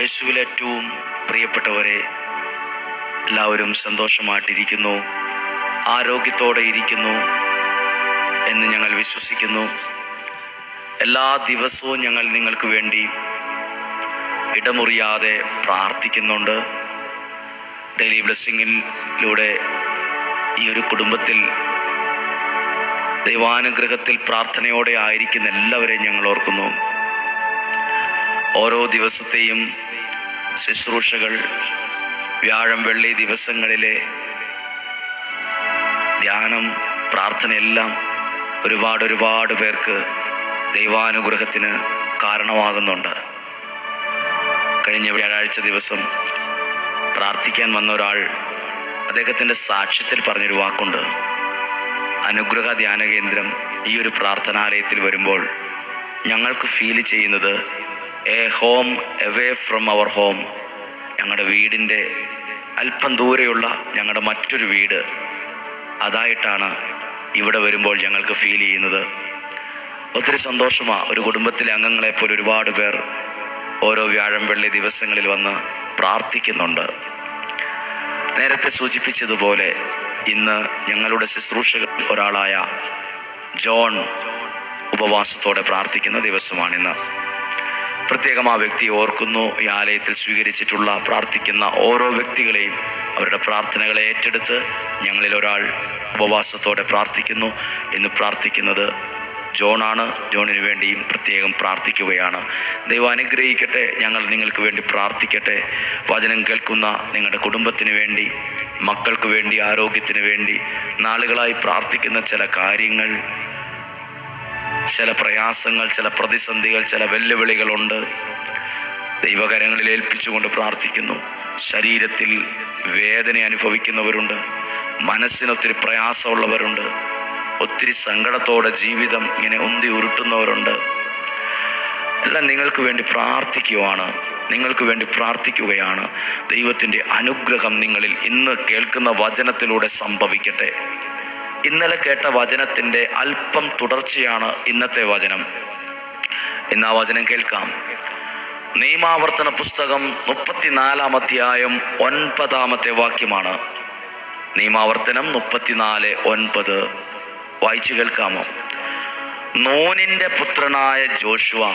യേശുവിൽ ഏറ്റവും പ്രിയപ്പെട്ടവരെ എല്ലാവരും സന്തോഷമായിട്ടിരിക്കുന്നു. ആരോഗ്യത്തോടെ ഇരിക്കുന്നു എന്ന് ഞങ്ങൾ വിശ്വസിക്കുന്നു. എല്ലാ ദിവസവും ഞങ്ങൾ നിങ്ങൾക്ക് വേണ്ടി ഇടമുറിയാതെ പ്രാർത്ഥിക്കുന്നുണ്ട്. ഡെയിലി ബ്ലെസ്സിങ്ങിലൂടെ ഈ ഒരു കുടുംബത്തിൽ ദൈവാനുഗ്രഹത്തിൽ പ്രാർത്ഥനയോടെ ആയിരിക്കുന്ന എല്ലാവരെയും ഞങ്ങൾ ഓർക്കുന്നു. ഓരോ ദിവസത്തെയും ശുശ്രൂഷകൾ വ്യാഴം വെള്ളി ദിവസങ്ങളിലെ ധ്യാനം പ്രാർത്ഥനയെല്ലാം ഒരുപാട് ഒരുപാട് പേർക്ക് ദൈവാനുഗ്രഹത്തിന് കാരണമാകുന്നുണ്ട്. കഴിഞ്ഞ വ്യാഴാഴ്ച ദിവസം പ്രാർത്ഥിക്കാൻ വന്ന ഒരാൾ അദ്ദേഹത്തിന്റെ സാക്ഷ്യത്തിൽ പറഞ്ഞൊരു വാക്കുണ്ട്. അനുഗ്രഹ ധ്യാന കേന്ദ്രം ഈ ഒരു പ്രാർത്ഥനാലയത്തിൽ വരുമ്പോൾ ഞങ്ങൾക്ക് ഫീൽ ചെയ്യുന്നത് a home away from our home ഞങ്ങളുടെ വീടിന്റെ അല്പം ദൂരെയുള്ള ഞങ്ങളുടെ മറ്റൊരു വീട്. അതായിട്ടാണ് ഇവിടെ വരുമ്പോൾ ഞങ്ങൾക്ക് ഫീൽ ചെയ്യുന്നത്. ഒത്തിരി സന്തോഷമാണ് ഒരു കുടുംബത്തിലെ അംഗങ്ങളെപ്പോലെ ഒരുപാട് പേർ ഓരോ വ്യാഴം വെള്ളി ദിവസങ്ങളിൽ വന്ന് പ്രാർത്ഥിക്കുന്നുണ്ട്. നേരത്തെ സൂചിപ്പിച്ചതുപോലെ ഇന്ന് ഞങ്ങളുടെ ശുശ്രൂഷകൾ ഒരാളായ ജോൺ ഉപവാസത്തോടെ പ്രാർത്ഥിക്കുന്ന ദിവസമാണിന്ന്. പ്രത്യേകം ആ വ്യക്തി ഓർക്കുന്നു ഈ ആലയത്തിൽ സ്വീകരിച്ചിട്ടുള്ള പ്രാർത്ഥിക്കുന്ന ഓരോ വ്യക്തികളെയും അവരുടെ പ്രാർത്ഥനകളെ ഏറ്റെടുത്ത് ഞങ്ങളിൽ ഒരാൾ ഉപവാസത്തോടെ പ്രാർത്ഥിക്കുന്നു. എന്ന് പ്രാർത്ഥിക്കുന്നത് ജോണാണ് ജോണിന് വേണ്ടിയും പ്രത്യേകം പ്രാർത്ഥിക്കുകയാണ്. ദൈവം അനുഗ്രഹിക്കട്ടെ ഞങ്ങൾ നിങ്ങൾക്ക് വേണ്ടി പ്രാർത്ഥിക്കട്ടെ. വചനം കേൾക്കുന്ന നിങ്ങളുടെ കുടുംബത്തിന് വേണ്ടി മക്കൾക്ക് വേണ്ടി ആരോഗ്യത്തിന് വേണ്ടി നാളുകളായി പ്രാർത്ഥിക്കുന്ന ചില കാര്യങ്ങൾ ചില പ്രയാസങ്ങൾ ചില പ്രതിസന്ധികൾ ചില വെല്ലുവിളികളുണ്ട്. ദൈവകരങ്ങളിൽ ഏൽപ്പിച്ചുകൊണ്ട് പ്രാർത്ഥിക്കുന്നു. ശരീരത്തിൽ വേദന അനുഭവിക്കുന്നവരുണ്ട്. മനസ്സിനൊത്തിരി പ്രയാസമുള്ളവരുണ്ട്. ഒത്തിരി സങ്കടത്തോടെ ജീവിതം ഇങ്ങനെ ഉന്തി ഉരുട്ടുന്നവരുണ്ട്. എല്ലാം നിങ്ങൾക്ക് വേണ്ടി പ്രാർത്ഥിക്കുവാണ്. നിങ്ങൾക്ക് വേണ്ടി പ്രാർത്ഥിക്കുകയാണ്. ദൈവത്തിന്റെ അനുഗ്രഹം നിങ്ങളിൽ ഇന്ന് കേൾക്കുന്ന വചനത്തിലൂടെ സംഭവിക്കട്ടെ. ഇന്നലെ കേട്ട വചനത്തിന്റെ അല്പം തുടർച്ചയാണ് ഇന്നത്തെ വചനം. ഇന്ന് ആ വചനം കേൾക്കാം. നിയമാവർത്തന പുസ്തകം മുപ്പത്തിനാലാം അധ്യായം ഒൻപതാമത്തെ വാക്യമാണ്. നിയമാവർത്തനം മുപ്പത്തിനാല് ഒൻപത്. വായിച്ചു കേൾക്കാമോ? നോനിന്റെ പുത്രനായ ജോഷുവ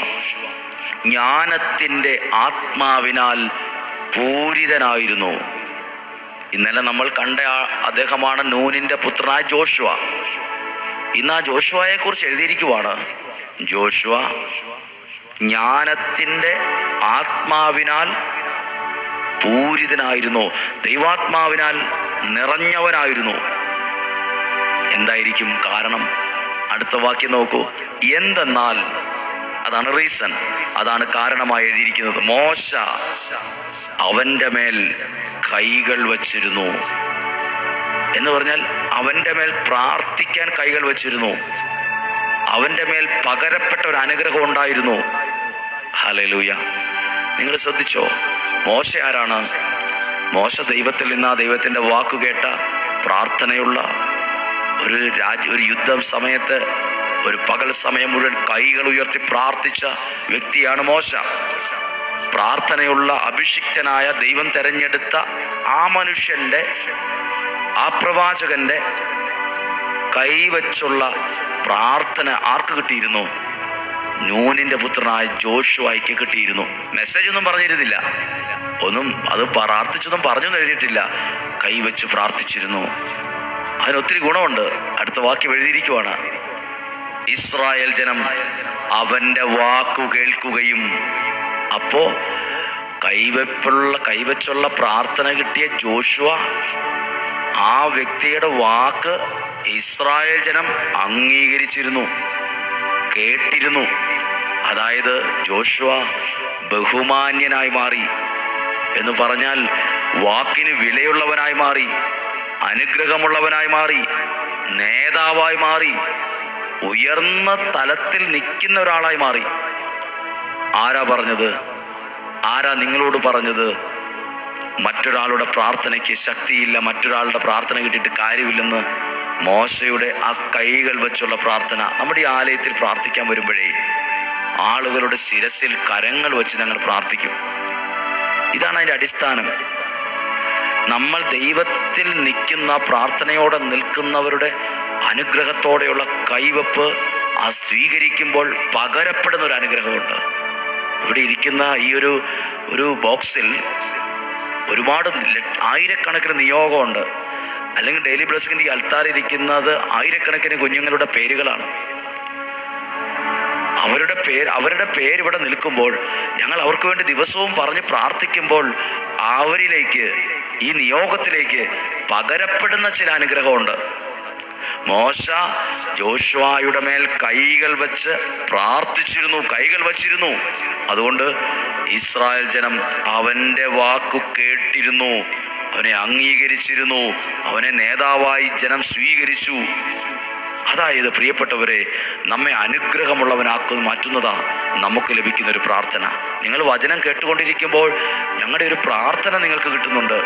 ജ്ഞാനത്തിന്റെ ആത്മാവിനാൽ പൂരിതനായിരുന്നു. ഇന്നലെ നമ്മൾ കണ്ട അദ്ദേഹമാണ് നൂനിന്റെ പുത്രനായ ജോഷുവ. ഇന്ന് ആ ജോഷുവയെ കുറിച്ച് എഴുതിയിരിക്കുവാണ്. ജോഷുവ ജ്ഞാനത്തിന്റെ ആത്മാവിനാൽ പൂരിതനായിരുന്നു. ദൈവാത്മാവിനാൽ നിറഞ്ഞവനായിരുന്നു. എന്തായിരിക്കും കാരണം? അടുത്ത വാക്യം നോക്കൂ. എന്തെന്നാൽ അതാണ് റീസൺ അതാണ് കാരണമായി എഴുതിയിരിക്കുന്നത്. മോശ അവന്റെ മേൽ കൈകൾ വച്ചിരുന്നു. എന്ന് പറഞ്ഞാൽ അവന്റെ മേൽ പ്രാർത്ഥിക്കാൻ കൈകൾ വച്ചിരുന്നു. അവന്റെ മേൽ പകരപ്പെട്ട ഒരു അനുഗ്രഹം ഉണ്ടായിരുന്നു. ഹലലൂയ നിങ്ങൾ ശ്രദ്ധിച്ചോ? മോശ ആരാണ്? മോശ ദൈവത്തിൽ നിന്ന് ആ ദൈവത്തിന്റെ വാക്കുകേട്ട പ്രാർത്ഥനയുള്ള ഒരു രാജ്യ ഒരു യുദ്ധം സമയത്ത് ഒരു പകൽ സമയം മുഴുവൻ കൈകൾ ഉയർത്തി പ്രാർത്ഥിച്ച വ്യക്തിയാണ് മോശ. പ്രാർത്ഥനയുള്ള അഭിഷിക്തനായ ദൈവം തെരഞ്ഞെടുത്ത ആ മനുഷ്യന്റെ ആ പ്രവാചകന്റെ കൈവച്ചുള്ള പ്രാർത്ഥന ആർക്ക് കിട്ടിയിരുന്നു? നൂനിന്റെ പുത്രനായ ജോഷുവായിക്ക് കിട്ടിയിരുന്നു. മെസ്സേജ് ഒന്നും പറഞ്ഞിരുന്നില്ല. ഒന്നും അത് പ്രാർത്ഥിച്ചൊന്നും പറഞ്ഞൊന്നും എഴുതിയിട്ടില്ല. കൈവച്ച് പ്രാർത്ഥിച്ചിരുന്നു. അതിന് ഒത്തിരി ഗുണമുണ്ട്. അടുത്ത വാക്യം എഴുതിയിരിക്കുവാണ്. ഇസ്രായേൽ ജനം അവന്റെ വാക്കു കേൾക്കുകയും അപ്പോ കൈവെപ്പുള്ള കൈവച്ചുള്ള പ്രാർത്ഥന കിട്ടിയ ജോഷുവ ആ വ്യക്തിയുടെ വാക്ക് ഇസ്രായേൽ ജനം അംഗീകരിച്ചിരുന്നു കേട്ടിരുന്നു. അതായത് ജോഷുവ ബഹുമാന്യനായി മാറി എന്ന് പറഞ്ഞാൽ വാക്കിന് വിലയുള്ളവനായി മാറി. അനുഗ്രഹമുള്ളവനായി മാറി നേതാവായി മാറി ഉയർന്ന തലത്തിൽ നിൽക്കുന്ന ഒരാളായി മാറി. ആരാ പറഞ്ഞത്? ആരാ നിങ്ങളോട് പറഞ്ഞത്? മറ്റൊരാളുടെ പ്രാർത്ഥനയ്ക്ക് ശക്തിയില്ല മറ്റൊരാളുടെ പ്രാർത്ഥന കിട്ടിയിട്ട് കാര്യമില്ലെന്ന് മോശയുടെ ആ കൈകൾ വെച്ചുള്ള പ്രാർത്ഥന നമ്മുടെ ഈ ആലയത്തിൽ പ്രാർത്ഥിക്കാൻ വരുമ്പോഴേ ആളുകളുടെ ശിരസിൽ കരങ്ങൾ വെച്ച് ഞങ്ങൾ പ്രാർത്ഥിക്കും. ഇതാണ് അതിന്റെ അടിസ്ഥാനം. നമ്മൾ ദൈവത്തിൽ നിൽക്കുന്ന പ്രാർത്ഥനയോടെ നിൽക്കുന്നവരുടെ അനുഗ്രഹത്തോടെയുള്ള കൈവപ്പ് ആ സ്വീകരിക്കുമ്പോൾ പകരപ്പെടുന്ന ഒരു അനുഗ്രഹമുണ്ട്. ഇവിടെ ഇരിക്കുന്ന ഈ ഒരു ഒരു ബോക്സിൽ ഒരുപാട് ആയിരക്കണക്കിന് നിയോഗമുണ്ട്. അല്ലെങ്കിൽ ഡെയിലി ബ്ലസ്സിന്റെ ഈ അൽത്താറിരിക്കുന്നത് ആയിരക്കണക്കിന് കുഞ്ഞുങ്ങളുടെ പേരുകളാണ്. അവരുടെ പേര് അവരുടെ പേര് ഇവിടെ നിൽക്കുമ്പോൾ ഞങ്ങൾ അവർക്ക് വേണ്ടി ദിവസവും പറഞ്ഞ് പ്രാർത്ഥിക്കുമ്പോൾ അവരിലേക്ക് ഈ നിയോഗത്തിലേക്ക് പകരപ്പെടുന്ന ചില അനുഗ്രഹമുണ്ട്. മോശ ജോഷ്വായുടെ മേൽ കൈകൾ വെച്ച് പ്രാർത്ഥിച്ചിരുന്നു കൈകൾ വച്ചിരുന്നു. അതുകൊണ്ട് ഇസ്രായേൽ ജനം അവന്റെ വാക്കു കേട്ടിരുന്നു അവനെ അംഗീകരിച്ചിരുന്നു അവനെ നേതാവായി ജനം സ്വീകരിച്ചു. അതായത് പ്രിയപ്പെട്ടവരെ നമ്മെ അനുഗ്രഹമുള്ളവനാക്കി മാറ്റുന്നതാ നമുക്ക് ലഭിക്കുന്ന ഒരു പ്രാർത്ഥന. നിങ്ങൾ വചനം കേട്ടുകൊണ്ടിരിക്കുമ്പോൾ ഞങ്ങളുടെ ഒരു പ്രാർത്ഥന നിങ്ങൾക്ക് കിട്ടുന്നുണ്ട്.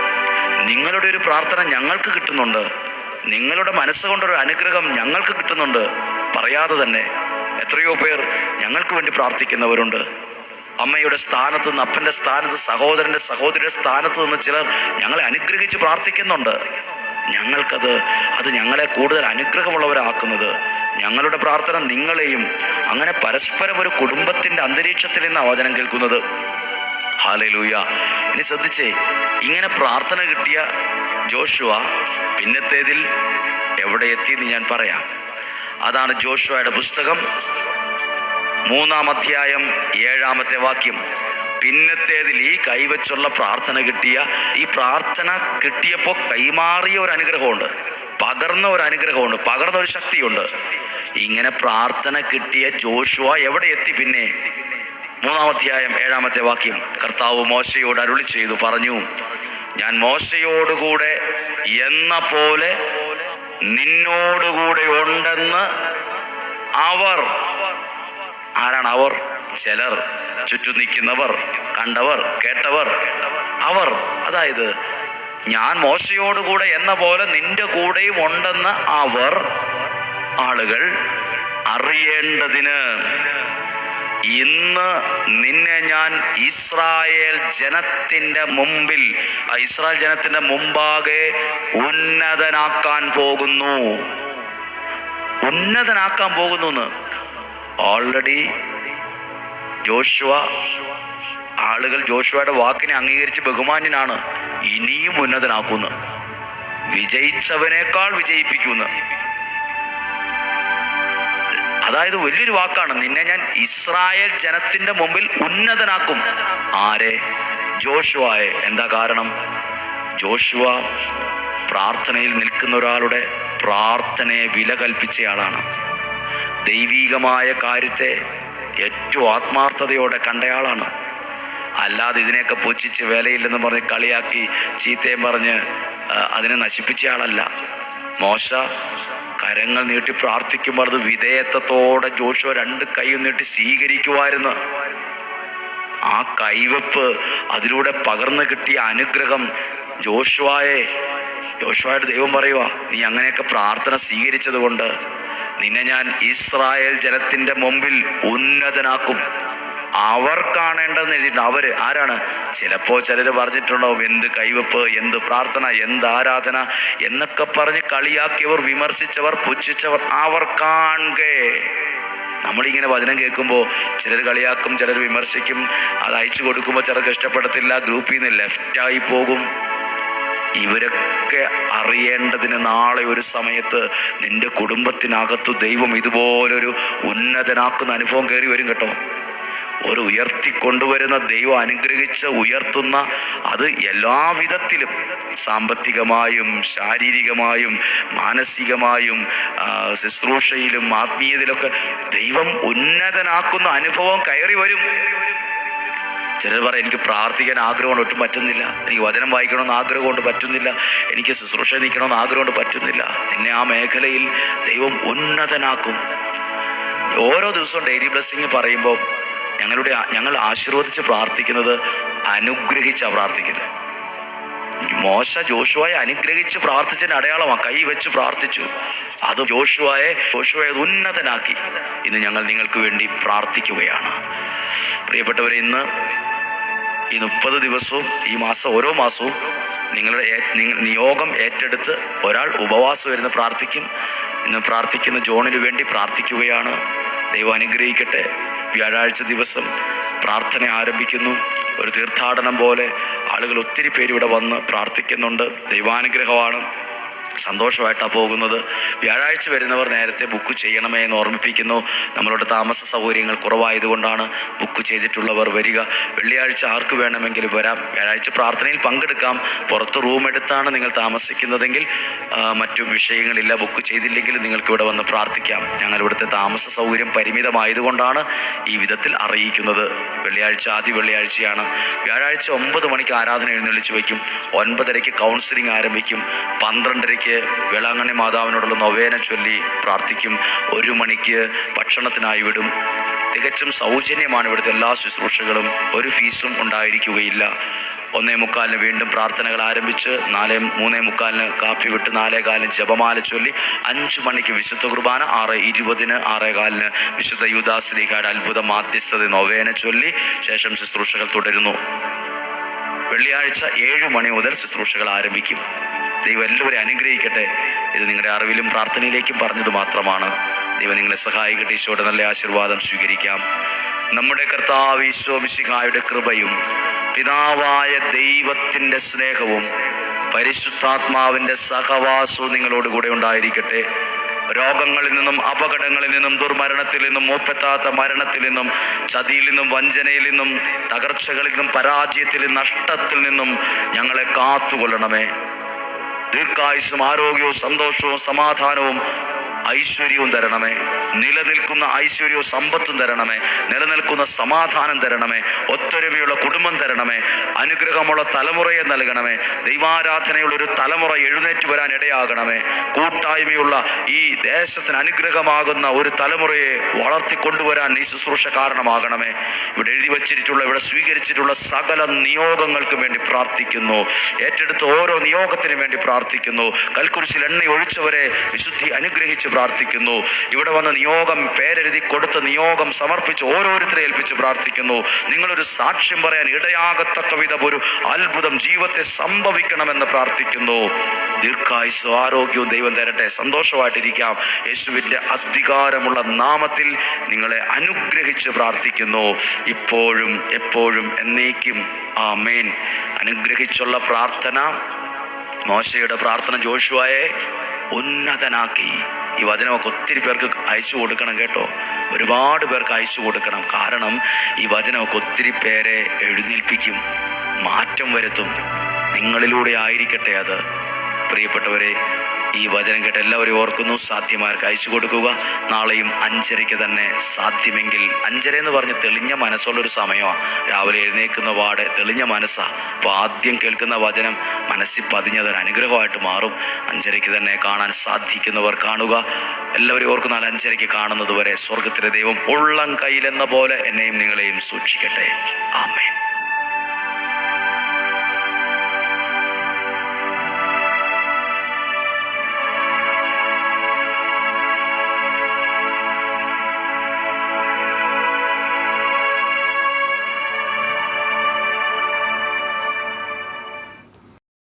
നിങ്ങളുടെ ഒരു പ്രാർത്ഥന ഞങ്ങൾക്ക് കിട്ടുന്നുണ്ട്. നിങ്ങളുടെ മനസ്സുകൊണ്ടൊരു അനുഗ്രഹം ഞങ്ങൾക്ക് കിട്ടുന്നുണ്ട്. പറയാതെ തന്നെ എത്രയോ പേർ ഞങ്ങൾക്ക് വേണ്ടി പ്രാർത്ഥിക്കുന്നവരുണ്ട്. അമ്മയുടെ സ്ഥാനത്ത് നിന്ന് അപ്പന്റെ സ്ഥാനത്ത് സഹോദരന്റെ സഹോദരിയുടെ സ്ഥാനത്ത് നിന്ന് ചിലർ ഞങ്ങളെ അനുഗ്രഹിച്ച് പ്രാർത്ഥിക്കുന്നുണ്ട്. ഞങ്ങൾക്കത് അത് ഞങ്ങളെ കൂടുതൽ അനുഗ്രഹമുള്ളവരാക്കുന്നത്. ഞങ്ങളുടെ പ്രാർത്ഥന നിങ്ങളെയും അങ്ങനെ പരസ്പരം ഒരു കുടുംബത്തിന്റെ അന്തരീക്ഷത്തിൽ നിന്ന് വചനം കേൾക്കുന്നത്. ഹാലലൂയ ഇനി ശ്രദ്ധിച്ചേ ഇങ്ങനെ പ്രാർത്ഥന കിട്ടിയ ജോഷുവ പിന്നത്തേതിൽ എവിടെ എത്തിയെന്ന് ഞാൻ പറയാം. അതാണ് ജോഷുവയുടെ പുസ്തകം മൂന്നാം അധ്യായം ഏഴാമത്തെ വാക്യം. പിന്നത്തേതിൽ ഈ കൈവച്ചുള്ള പ്രാർത്ഥന കിട്ടിയ ഈ പ്രാർത്ഥന കിട്ടിയപ്പോൾ കൈമാറിയ ഒരു അനുഗ്രഹമുണ്ട്. പകർന്ന ഒരു അനുഗ്രഹമുണ്ട്. പകർന്ന ഒരു ശക്തിയുണ്ട്. ഇങ്ങനെ പ്രാർത്ഥന കിട്ടിയ ജോഷുവ എവിടെ എത്തി പിന്നെ? മൂന്നാമധ്യായം ഏഴാമത്തെ വാക്യം. കർത്താവ് മോശയോട് അരുളി ചെയ്തു പറഞ്ഞു ഞാൻ മോശയോടുകൂടെ എന്ന പോലെ നിന്നോടുകൂടെ ഉണ്ടെന്ന് അവർ ആരാണ് അവർ? ചിലർ ചുറ്റു നിൽക്കുന്നവർ കണ്ടവർ കേട്ടവർ അവർ. അതായത് ഞാൻ മോശയോടുകൂടെ എന്ന പോലെ നിന്റെ കൂടെയും ഉണ്ടെന്ന് അവർ ആളുകൾ അറിയേണ്ടതിന് ഇന്ന് നിന്നെ ഞാൻ ഇസ്രായേൽ ജനത്തിന്റെ മുമ്പിൽ ഇസ്രായേൽ ജനത്തിന്റെ മുമ്പാകെ ഉന്നതനാക്കാൻ പോകുന്നു. ഉന്നതനാക്കാൻ പോകുന്നു ഓൾറെഡി ജോഷുവ ആളുകൾ ജോഷുവയുടെ വാക്കിനെ അംഗീകരിച്ച് ബഹുമാന്യനാണ് ഇനിയും ഉന്നതനാക്കുന്നു. വിജയിച്ചവനേക്കാൾ വിജയിപ്പിക്കുന്നു. അതായത് വലിയൊരു വാക്കാണ്. നിന്നെ ഞാൻ ഇസ്രായേൽ ജനത്തിന്റെ മുമ്പിൽ ഉന്നതനാക്കും. ആരെ? ജോഷുവായെ. എന്താ കാരണം? ജോഷുവ പ്രാർത്ഥനയിൽ നിൽക്കുന്ന ഒരാളുടെ പ്രാർത്ഥനയെ വില കൽപ്പിച്ചയാളാണ് ദൈവീകമായ കാര്യത്തെ ഏറ്റവും ആത്മാർത്ഥതയോടെ കണ്ടയാളാണ്. അല്ലാതെ ഇതിനെയൊക്കെ പുച്ഛിച്ച് വിലയില്ലെന്ന് പറഞ്ഞ് കളിയാക്കി ചീത്തയും പറഞ്ഞ് അതിനെ നശിപ്പിച്ചയാളല്ല. മോശ കരങ്ങൾ നീട്ടി പ്രാർത്ഥിക്കുമ്പോൾ അത് വിധേയത്വത്തോടെ ജോഷോ രണ്ട് കൈയും നീട്ടി സ്വീകരിക്കുമായിരുന്നു ആ കൈവപ്പ് അതിലൂടെ പകർന്നു കിട്ടിയ അനുഗ്രഹം ജോഷുവായെ ജോഷുവായുടെ ദൈവം പറയുക നീ അങ്ങനെയൊക്കെ പ്രാർത്ഥന സ്വീകരിച്ചത് കൊണ്ട് നിന്നെ ഞാൻ ഇസ്രായേൽ ജനത്തിന്റെ മുമ്പിൽ ഉന്നതനാക്കും. അവർ കാണേണ്ടതെന്ന് എഴുതിയിട്ടുണ്ട്. അവർ ആരാണ്? ചിലപ്പോ ചിലർ പറഞ്ഞിട്ടുണ്ടാവും എന്ത് കൈവപ്പ് എന്ത് പ്രാർത്ഥന എന്ത് ആരാധന എന്നൊക്കെ പറഞ്ഞ് കളിയാക്കിയവർ വിമർശിച്ചവർ പുച്ഛിച്ചവർ അവർ കാണേ നമ്മളിങ്ങനെ വചനം കേൾക്കുമ്പോൾ ചിലർ കളിയാക്കും ചിലർ വിമർശിക്കും അത് അയച്ചു കൊടുക്കുമ്പോൾ ചിലർക്ക് ഇഷ്ടപ്പെടത്തില്ല ഗ്രൂപ്പിൽ നിന്ന് ലെഫ്റ്റായി പോകും. ഇവരൊക്കെ അറിയേണ്ടതിന് നാളെ ഒരു സമയത്ത് നിന്റെ കുടുംബത്തിനകത്ത് ദൈവം ഇതുപോലൊരു ഉന്നതനാക്കുന്ന അനുഭവം കയറി വരും കേട്ടോ. ഒരു ഉയർത്തിക്കൊണ്ടുവരുന്ന ദൈവം അനുഗ്രഹിച്ച് ഉയർത്തുന്ന അത് എല്ലാവിധത്തിലും സാമ്പത്തികമായും ശാരീരികമായും മാനസികമായും ശുശ്രൂഷയിലും ആത്മീയതയിലൊക്കെ ദൈവം ഉന്നതനാക്കുന്ന അനുഭവം കയറി വരും. ചിലർ പറയും എനിക്ക് പ്രാർത്ഥിക്കാൻ ആഗ്രഹമുണ്ട് ഒട്ടും പറ്റുന്നില്ല. എനിക്ക് വചനം വായിക്കണമെന്ന് ആഗ്രഹം കൊണ്ട് പറ്റുന്നില്ല. എനിക്ക് ശുശ്രൂഷ നിൽക്കണമെന്ന് ആഗ്രഹം കൊണ്ട് പറ്റുന്നില്ല. നിന്നെ ആ മേഖലയിൽ ദൈവം ഉന്നതനാക്കും. ഓരോ ദിവസവും ഡെയിലി ബ്ലെസ്സിങ് പറയുമ്പോൾ ഞങ്ങളുടെ ഞങ്ങൾ ആശീർവദിച്ച് പ്രാർത്ഥിക്കുന്നത് അനുഗ്രഹിച്ചാണ് പ്രാർത്ഥിക്കുന്നത്. മോശ ജോഷുവായെ അനുഗ്രഹിച്ച് പ്രാർത്ഥിച്ചതിന് അടയാളമാണ് കൈ വെച്ച് പ്രാർത്ഥിച്ചു. അത് ജോഷുവായെ ജോഷുവായെ അത് ഉന്നതനാക്കി. ഇന്ന് ഞങ്ങൾ നിങ്ങൾക്ക് വേണ്ടി പ്രാർത്ഥിക്കുകയാണ്. പ്രിയപ്പെട്ടവരെ ഇന്ന് ഈ മുപ്പത് ദിവസവും ഈ മാസം ഓരോ മാസവും നിങ്ങളുടെ നിയോഗം ഏറ്റെടുത്ത് ഒരാൾ ഉപവാസം ഇരുന്ന് പ്രാർത്ഥിക്കും. ഇന്ന് പ്രാർത്ഥിക്കുന്ന ജോണിന് വേണ്ടി പ്രാർത്ഥിക്കുകയാണ്. ദൈവം അനുഗ്രഹിക്കട്ടെ. വ്യാഴാഴ്ച ദിവസം പ്രാർത്ഥന ആരംഭിക്കുന്നു. ഒരു തീർത്ഥാടനം പോലെ ആളുകൾ ഒത്തിരി പേര് ഇവിടെ വന്ന് പ്രാർത്ഥിക്കുന്നുണ്ട്. ദൈവാനുഗ്രഹമാണ്. സന്തോഷമായിട്ടാണ് പോകുന്നത്. വ്യാഴാഴ്ച വരുന്നവർ നേരത്തെ ബുക്ക് ചെയ്യണമേ എന്ന് ഓർമ്മിപ്പിക്കുന്നു. നമ്മളുടെ താമസ സൗകര്യങ്ങൾ കുറവായതുകൊണ്ടാണ് ബുക്ക് ചെയ്തിട്ടുള്ളവർ വരിക. വെള്ളിയാഴ്ച ആർക്ക് വേണമെങ്കിലും വരാം. വ്യാഴാഴ്ച പ്രാർത്ഥനയിൽ പങ്കെടുക്കാം. പുറത്ത് റൂം എടുത്താണ് നിങ്ങൾ താമസിക്കുന്നതെങ്കിൽ മറ്റു വിഷയങ്ങളില്ല ബുക്ക് ചെയ്തില്ലെങ്കിൽ നിങ്ങൾക്ക് ഇവിടെ വന്ന് പ്രാർത്ഥിക്കാം. ഞങ്ങൾ ഇവിടുത്തെ താമസ സൗകര്യം പരിമിതമായതുകൊണ്ടാണ് ഈ വിധത്തിൽ അറിയിക്കുന്നത്. വെള്ളിയാഴ്ച ആദ്യ വെള്ളിയാഴ്ചയാണ്. വ്യാഴാഴ്ച ഒമ്പത് മണിക്ക് ആരാധന എഴുന്നള്ളിച്ച് വയ്ക്കും. ഒൻപതരയ്ക്ക് കൗൺസിലിംഗ് ആരംഭിക്കും. പന്ത്രണ്ടരയ്ക്ക് വേളാങ്കണ്ണി മാതാവിനോടുള്ള നൊവേന ചൊല്ലി പ്രാർത്ഥിക്കും. ഒരു മണിക്ക് ഭക്ഷണത്തിനായി വിടും. തികച്ചും സൗജന്യമാണ് ഇവിടുത്തെ എല്ലാ ശുശ്രൂഷകളും. ഒരു ഫീസും ഉണ്ടായിരിക്കുകയില്ല. ഒന്നേ മുക്കാലിന് വീണ്ടും പ്രാർത്ഥനകൾ ആരംഭിച്ച് നാലേ മൂന്നേ മുക്കാലിന് കാപ്പി വിട്ട് നാലേ കാലിന് ജപമാല ചൊല്ലി അഞ്ച് മണിക്ക് വിശുദ്ധ കുർബാന ആറ് ഇരുപതിന് ആറേ കാലിന് വിശുദ്ധ യുദാശ്രീകാട് അത്ഭുത മാധ്യസ്ഥത നൊവേന ചൊല്ലി ശേഷം ശുശ്രൂഷകൾ തുടരുന്നു. വെള്ളിയാഴ്ച ഏഴ് മണി മുതൽ ശുശ്രൂഷകൾ ആരംഭിക്കും. ദൈവം എല്ലാവരെയും അനുഗ്രഹിക്കട്ടെ. ഇത് നിങ്ങളുടെ അറിവിലും പ്രാർത്ഥനയിലേക്കും പറഞ്ഞത് മാത്രമാണ്. ദൈവം നിങ്ങളെ സഹായിക്കട്ടെ ഈശോയുടെ നല്ല ആശീർവാദം സ്വീകരിക്കാം. നമ്മുടെ കർത്താവ് ഈശോ മിശിഹായുടെ കൃപയും പിതാവായ ദൈവത്തിന്റെ സ്നേഹവും പരിശുദ്ധാത്മാവിന്റെ സഹവാസവും നിങ്ങളോട് കൂടെ ഉണ്ടായിരിക്കട്ടെ. രോഗങ്ങളിൽ നിന്നും അപകടങ്ങളിൽ നിന്നും ദുർമരണത്തിൽ നിന്നും മൂപ്പെത്താത്ത മരണത്തിൽ നിന്നും ചതിയിൽ നിന്നും വഞ്ചനയിൽ നിന്നും തകർച്ചകളിൽ നിന്നും പരാജയത്തിൽ നഷ്ടത്തിൽ നിന്നും ഞങ്ങളെ കാത്തുകൊള്ളണമേ. ദീർഘായുസും ആരോഗ്യവും സന്തോഷവും സമാധാനവും ഐശ്വര്യവും തരണമേ. നിലനിൽക്കുന്ന ഐശ്വര്യവും സമ്പത്തും തരണമേ. നിലനിൽക്കുന്ന സമാധാനം തരണമേ. ഒത്തൊരുമയുള്ള കുടുംബം തരണമേ. അനുഗ്രഹമുള്ള തലമുറയെ നൽകണമേ. ദൈവാരാധനയുള്ള ഒരു തലമുറ എഴുന്നേറ്റ് വരാൻ ഇടയാകണമേ. കൂട്ടായ്മയുള്ള ഈ ദേശത്തിന് അനുഗ്രഹമാകുന്ന ഒരു തലമുറയെ വളർത്തിക്കൊണ്ടുവരാൻ ഈ ശുശ്രൂഷ കാരണമാകണമേ. ഇവിടെ എഴുതി വച്ചിട്ടുള്ള ഇവിടെ സ്വീകരിച്ചിട്ടുള്ള സകല നിയോഗങ്ങൾക്കും വേണ്ടി പ്രാർത്ഥിക്കുന്നു. ഏറ്റെടുത്ത ഓരോ നിയോഗത്തിനും വേണ്ടി പ്രാർത്ഥിക്കുന്നു. കൽക്കുരിശിൽ എണ്ണ ഒഴിച്ചവരെ വിശുദ്ധി അനുഗ്രഹിച്ച് പ്രാർത്ഥിക്കുന്നു. ഇവിടെ വന്ന് നിയോഗം പേരെഴുതി കൊടുത്ത് നിയോഗം സമർപ്പിച്ച് ഓരോരുത്തരെ ഏൽപ്പിച്ച് പ്രാർത്ഥിക്കുന്നു. നിങ്ങളൊരു സാക്ഷ്യം പറയാൻ ഇടയാകത്തക്ക വിധം ഒരു അത്ഭുതം ജീവിതത്തെ സംഭവിക്കണമെന്ന് പ്രാർത്ഥിക്കുന്നു. ദീർഘായുസ് ആരോഗ്യവും ദൈവം തരട്ടെ. സന്തോഷമായിട്ടിരിക്കാം. യേശുവിന്റെ അധികാരമുള്ള നാമത്തിൽ നിങ്ങളെ അനുഗ്രഹിച്ച് പ്രാർത്ഥിക്കുന്നു. ഇപ്പോഴും എപ്പോഴും എന്നേക്കും. ആ മേൻ അനുഗ്രഹിച്ചുള്ള പ്രാർത്ഥന. മോശയുടെ പ്രാർത്ഥന ജോഷുവായെ ഉന്നതനാക്കി. ഈ വചനമൊക്കെ ഒത്തിരി പേർക്ക് അയച്ചു കൊടുക്കണം കേട്ടോ. ഒരുപാട് പേർക്ക് അയച്ചു കൊടുക്കണം. കാരണം ഈ വചനമൊക്കെ ഒത്തിരി പേരെ എഴുന്നേൽപ്പിക്കും മാറ്റം വരുത്തും. നിങ്ങളിലൂടെ ആയിരിക്കട്ടെ അത്. പ്രിയപ്പെട്ടവരെ ഈ വചനം കേട്ട് എല്ലാവരും ഓർക്കുന്നു. സാധ്യമാർക്ക് അയച്ചു കൊടുക്കുക. നാളെയും അഞ്ചരയ്ക്ക് തന്നെ സാധ്യമെങ്കിൽ അഞ്ചര എന്ന് പറഞ്ഞ് തെളിഞ്ഞ മനസ്സുള്ളൊരു സമയമാണ് രാവിലെ എഴുന്നേൽക്കുന്ന പാട് തെളിഞ്ഞ മനസ്സാണ് അപ്പോൾ ആദ്യം കേൾക്കുന്ന വചനം മനസ്സിൽ പതിഞ്ഞതൊരു അനുഗ്രഹമായിട്ട് മാറും. അഞ്ചരയ്ക്ക് തന്നെ കാണാൻ സാധിക്കുന്നവർ കാണുക. എല്ലാവരും ഓർക്കുന്ന അഞ്ചരയ്ക്ക് കാണുന്നത് വരെ സ്വർഗത്തിലെ ദൈവം ഉള്ളം കയ്യിലെന്ന പോലെ എന്നെയും നിങ്ങളെയും സൂക്ഷിക്കട്ടെ. ആമേൻ.